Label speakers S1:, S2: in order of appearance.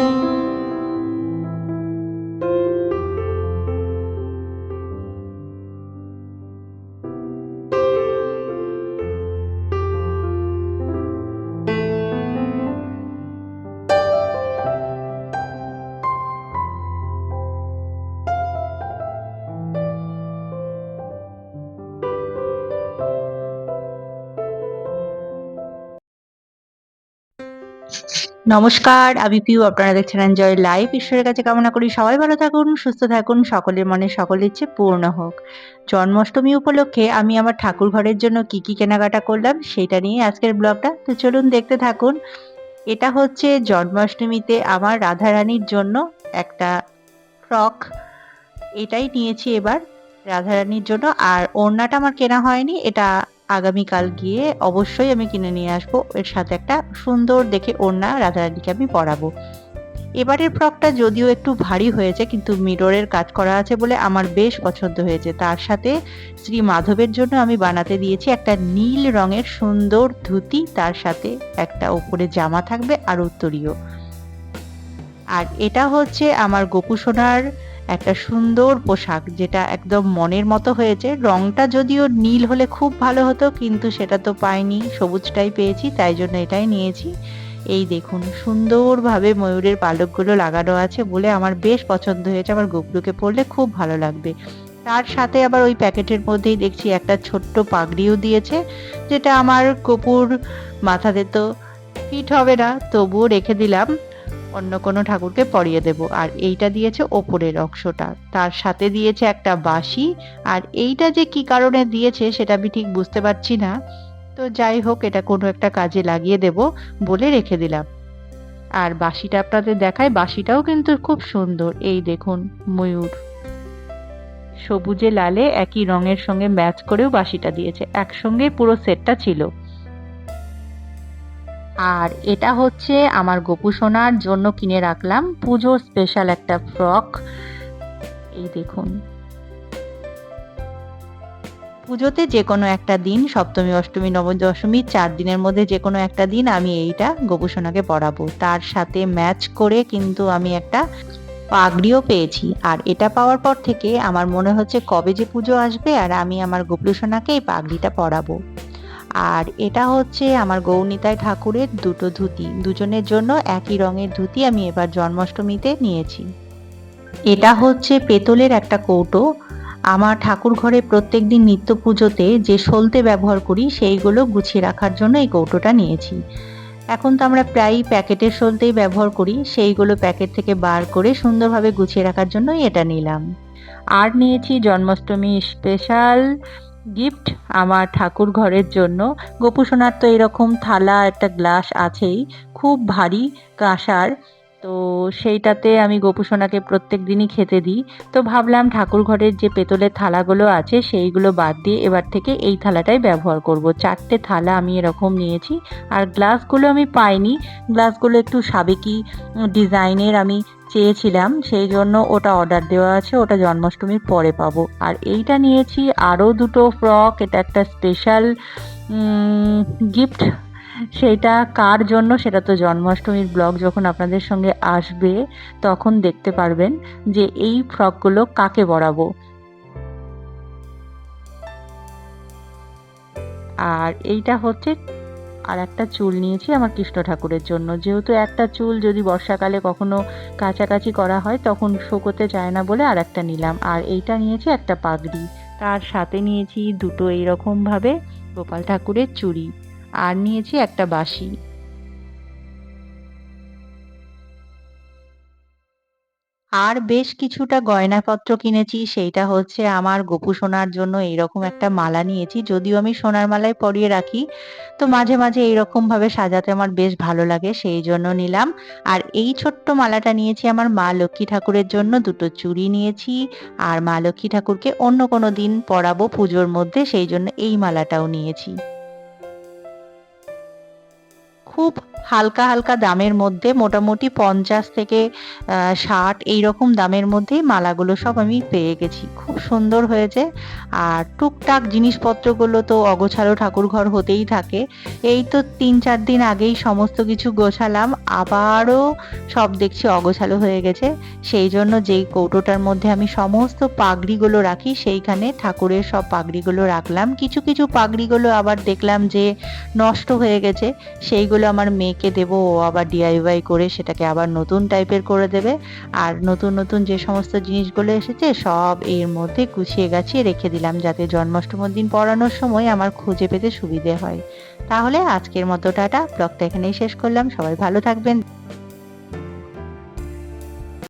S1: Thank you. নমস্কার, আমি পিউ, আপনারা দেখছেন এনজয় লাইভ ঈশ্বরের কাছে কামনা করি সবাই ভালো থাকুন, সুস্থ থাকুন, সকলের মনে সকল ইচ্ছে পূর্ণ হোক। জন্মাষ্টমী উপলক্ষে আমি আমার ঠাকুর ঘরের জন্য কি কি কেনাকাটা করলাম সেটা নিয়ে আজকের ব্লগটা। তো চলুন দেখতে থাকুন। এটা হচ্ছে জন্মাষ্টমীতে আমার রাধারানীর জন্য একটা ফ্রক। এটাই নিয়েছি এবার রাধারানীর জন্য। আর ওড়নাটা আমার কেনা হয়নি, এটা আগামীকাল গিয়ে অবশ্যই আমি কিনে নিয়ে আসব। এর সাথে একটা সুন্দর দেখে ওড়না রাধারানীকে আমি পরাবো। এবারের ফ্রকটা যদিও একটু ভারী হয়েছে, কিন্তু মিররের কাজ করা আছে বলে আমার বেশ পছন্দ হয়েছে। তার সাথে শ্রী মাধবের জন্য আমি বানাতে দিয়েছি একটা নীল রঙের সুন্দর ধুতি, তার সাথে একটা উপরে জামা থাকবে আর উত্তরীয়। আর এটা হচ্ছে আমার গোপুসোনার একটা সুন্দর পোশাক যেটা একদম মনের মতো হয়েছে। রংটা যদিও নীল হলে খুব ভালো হতো, কিন্তু সেটা তো পাইনি। সবুজটাই পেয়েছি, তাই জন্য এটাই নিয়েছি। এই দেখুন, সুন্দরভাবে ময়ূরের পালকগুলো লাগানো আছে বলে আমার বেশ পছন্দ হয়েছে। আমার গোপলুকে পরলে খুব ভালো লাগবে। তার সাথে আবার ওই প্যাকেটের মধ্যেই দেখছি একটা ছোট্ট পাগড়িও দিয়েছে, যেটা আমার কপুর মাথাতে তো ফিট হবে না, তবুও রেখে দিলাম। অন্য কোনো ঠাকুরকে পরিয়ে দেব। আর এইটা দিয়েছে ওপরের অংশটা। তার সাথে দিয়েছে একটা বাঁশি। আর এইটা যে কি কারণে দিয়েছে সেটা আমি ঠিক বুঝতে পারছি না। তো যাই হোক, এটা কোনো একটা কাজে লাগিয়ে দেব বলে রেখে দিলাম। আর বাঁশিটা আপনাদের দেখায় বাঁশিটাও কিন্তু খুব সুন্দর। এই দেখুন, ময়ূর। সবুজে লালে একই রঙের সঙ্গে ম্যাচ করেও বাঁশিটা দিয়েছে। একসঙ্গে পুরো সেটটা ছিল। আর এটা হচ্ছে আমার গোপু সোনার জন্য কিনে রাখলাম পুজোর স্পেশাল একটা ফ্রক এই দেখুন। পুজোতে যে কোনো একটা দিন, সপ্তমী, অষ্টমী, নবম দশমী, চার দিনের মধ্যে যে কোনো একটা দিন আমি এইটা গোপুসোনাকে পরাবো। তার সাথে ম্যাচ করে কিন্তু আমি একটা পাগড়িও পেয়েছি। আর এটা পাওয়ার পর থেকে আমার মনে হচ্ছে কবে যে পুজো আসবে আর আমি আমার গোপুসোনাকে এই পাগড়িটা পরাবো। আর এটা হচ্ছে আমার গৌনিতায় ঠাকুরের দুটো ধুতি। দুজনের জন্য একই রঙের ধুতি আমি এবার জন্মাষ্টমীতে নিয়েছি। এটা হচ্ছে পেতলের একটা কৌটো। আমার ঠাকুর ঘরে প্রত্যেক দিন নিত্য পুজোতে যে সলতে ব্যবহার করি, সেইগুলো গুছিয়ে রাখার জন্য এই কৌটোটা নিয়েছি। এখন তো আমরা প্রায়ই প্যাকেটের সলতেই ব্যবহার করি, সেইগুলো প্যাকেট থেকে বার করে সুন্দরভাবে গুছিয়ে রাখার জন্যই এটা নিলাম। আর নিয়েছি জন্মাষ্টমী স্পেশাল গিফট আমার ঠাকুর ঘরের জন্য। গোপু সোনার তো এরকম থালা, একটা গ্লাস আছেই। খুব ভারী কাঁসার। তো সেইটাতে আমি গোপু সোনাকে প্রত্যেক দিনই খেতে দিই। তো ভাবলাম ঠাকুর ঘরের যে পেতলের থালাগুলো আছে, সেইগুলো বাদ দিয়ে এবার থেকে এই থালাটাই ব্যবহার করব। চারটে থালা আমি এরকম নিয়েছি। আর গ্লাসগুলো আমি পাইনি। গ্লাসগুলো একটু সাবেকি ডিজাইনের আমি চেয়েছিলাম, সেই জন্য ওটা অর্ডার দেওয়া আছে, ওটা জন্মাষ্টমীর পরে পাবো। আর এইটা নিয়েছি আরও দুটো ফ্রক এটা একটা স্পেশাল গিফট সেটা কার জন্য? সেটা তো জন্মাষ্টমীর ব্লগ যখন আপনাদের সঙ্গে আসবে, তখন দেখতে পারবেন যে এই ফ্রকগুলো কাকে বরাবো। আর এইটা হচ্ছে আর একটা চুল নিয়েছি আমার কৃষ্ণ ঠাকুরের জন্য। যেহেতু একটা চুল যদি বর্ষাকালে কখনো কাছাকাছি করা হয়, তখন শোকোতে যায় না বলে আর একটা নিলাম। আর এইটা নিয়েছি একটা পাগড়ি। তার সাথে নিয়েছি দুটো এইরকমভাবে গোপাল ঠাকুরের চুড়ি। আর নিয়েছি একটা বাঁশি। আর বেশ কিছুটা গয়নাপত্র কিনেছি, সেইটা হচ্ছে আমার গোপু সোনার জন্য এইরকম একটা মালা নিয়েছি। যদিও আমি সোনার মালায় পরিয়ে রাখি, তো মাঝে মাঝে এইরকম ভাবে সাজাতে আমার বেশ ভালো লাগে, সেই জন্য নিলাম। আর এই ছোট্ট মালাটা নিয়েছি আমার মা লক্ষ্মী ঠাকুরের জন্য, দুটো চুড়ি নিয়েছি, আর মা লক্ষ্মী ঠাকুরকে অন্য কোনো দিন পরাবো পুজোর মধ্যে, সেই জন্য এই মালাটাও নিয়েছি। খুব হালকা হালকা দামের মধ্যে, মোটামুটি পঞ্চাশ থেকে ষাট এইরকম দামের মধ্যেই মালাগুলো সব আমি পেয়ে গেছি। খুব সুন্দর হয়েছে। আর টুকটাক জিনিসপত্রগুলো তো অগোছালো ঠাকুর ঘর হতেই থাকে। এই তো তিন চার দিন আগেই সমস্ত কিছু গোছালাম, আবারও সব দেখছি অগোছালো হয়ে গেছে। সেই জন্য যেই কৌটোটার মধ্যে আমি সমস্ত পাগড়িগুলো রাখি, সেইখানে ঠাকুরের সব পাগড়িগুলো রাখলাম। কিছু কিছু পাগড়িগুলো আবার দেখলাম যে নষ্ট হয়ে গেছে, সেইগুলো আমার মেয়েকে দেব, ও আবার ডিআইওয়াই করে সেটাকে আবার নতুন টাইপের করে দেবে। আর নতুন নতুন যে সমস্ত জিনিসগুলো এসেছে, সব এর মধ্যে গুছিয়ে গাছিয়ে রেখে দিলাম যাতে জন্মাষ্টমীর দিন পড়ানোর সময় আমার খুঁজে পেতে সুবিধে হয়। তাহলে আজকের মতো টাটা, ব্লগটা এখানেই শেষ করলাম। সবাই ভালো থাকবেন।